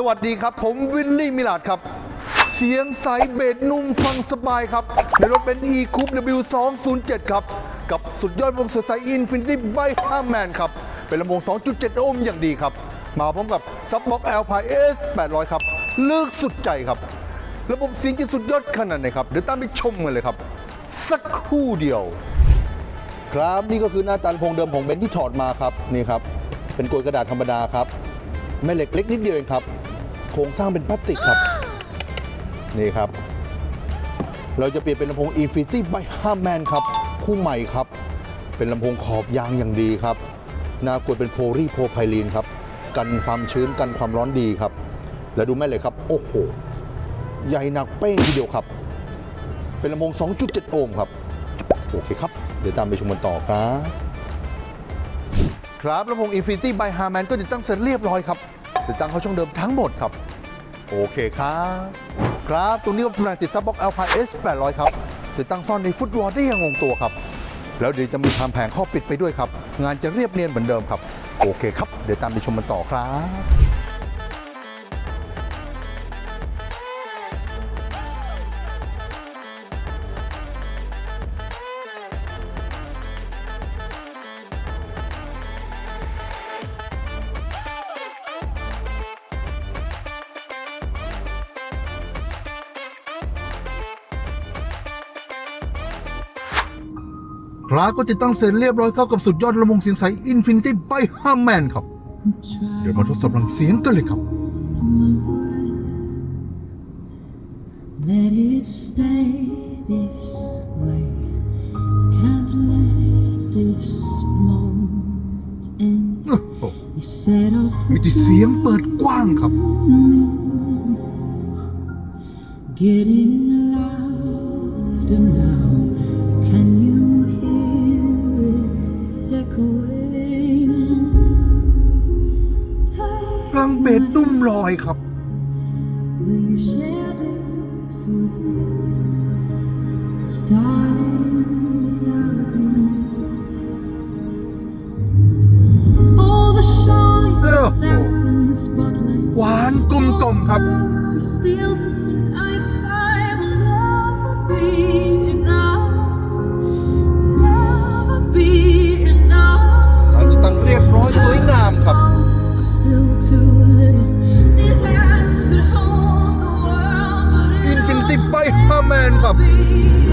สวัสดีครับ ผมวิลลี่มิลาดครับ เสียงใสเบสนุ่มฟังสบายครับ ในรถเป็น e c o u p W207 ครับ กับสุดยอดวงสดใสอินฟินิตี้ไบห้าแมนครับ เป็นลำโพง 2.7 โอห์มอย่างดีครับ มาพร้อมกับซับบ็อกแอลพายเอส800 ครับเลึกสุดใจครับ ระบบเสียงจะสุดยอดขนาดไหนครับ เดี๋ยวตามไปชมกันเลยครับ สักครู่เดียว ครับนี่ก็คือหน้าตาลพงเดิมของเบนซ์ที่ถอดมาครับนี่ครับเป็นกลวยกระดาษธรรมดาครับ แม่เหล็กเล็กนิดเดียวเองครับ โครงสร้างเป็นพลาสติกครับ นี่ครับ เราจะเปลี่ยนเป็นลำโพง Infinity by Harman ครับ คู่ใหม่ครับ เป็นลำโพงขอบยางอย่างดีครับนากวยเป็นโพลีโพไพลีนครับ กันความชื้นกันความร้อนดีครับ แล้วดูแม่เหล็กครับ โอ้โห ใหญ่หนักเป้งทีเดียวครับ เป็นลำโพง 2.7 โอห์มครับ โอเคครับ เดี๋ยวตามไปชมกันต่อครับ ครับลำโพง Infinity by Harman ก็ติดตั้งเสร็จเรียบร้อยครับ ติดตั้งเข้าช่องเดิมทั้งหมดครับ โอเคครับ ครับตรงนี้ก็กำลังติดซับบ็อก Alpha S 800ครับ ติดตั้งซ่อนในฟุตวอลได้อย่างงงตัวครับ แล้วเดี๋ยวจะมีทำแผงข้อปิดไปด้วยครับ งานจะเรียบเนียนเหมือนเดิมครับ โอเคครับ เดี๋ยวตามไปชมกันต่อครับ พระก็ติดตั้งเสร็จเรียบร้อยเข้ากับสุดยอดลำโพงเสียงใส Infinity by Harman ครับ เดี๋ยวมาทดสอบพลังเสียงกันเลยครับ Let it stay this way. Can't let this moment end. โอ้โห You set off มิติเสียงเปิดกว้างครับ getting louder now. ลอยครับ Will you share this with me? Starting without you. All the shine, Oh. thousand spotlights. หวานกลมกล่อมครับ Sounds we steal Harman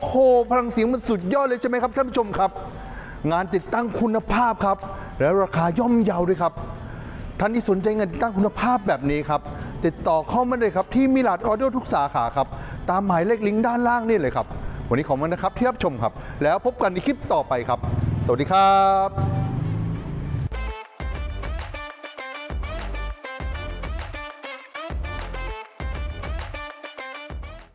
โอ้โหพลังเสียงมันสุดยอดเลยใช่ไหมครับท่านผู้ชมครับ งานติดตั้งคุณภาพครับ และราคาย่อมเยาด้วยครับ ท่านที่สนใจงานติดตั้งคุณภาพแบบนี้ครับ ติดต่อเข้ามาเลยครับ ที่มิลาดออเดอร์ทุกสาขาครับ ตามหมายเลขลิงก์ด้านล่างนี่เลยครับ วันนี้ขอบคุณนะครับที่รับชมครับ แล้วพบกันในคลิปต่อไปครับ สวัสดีครับ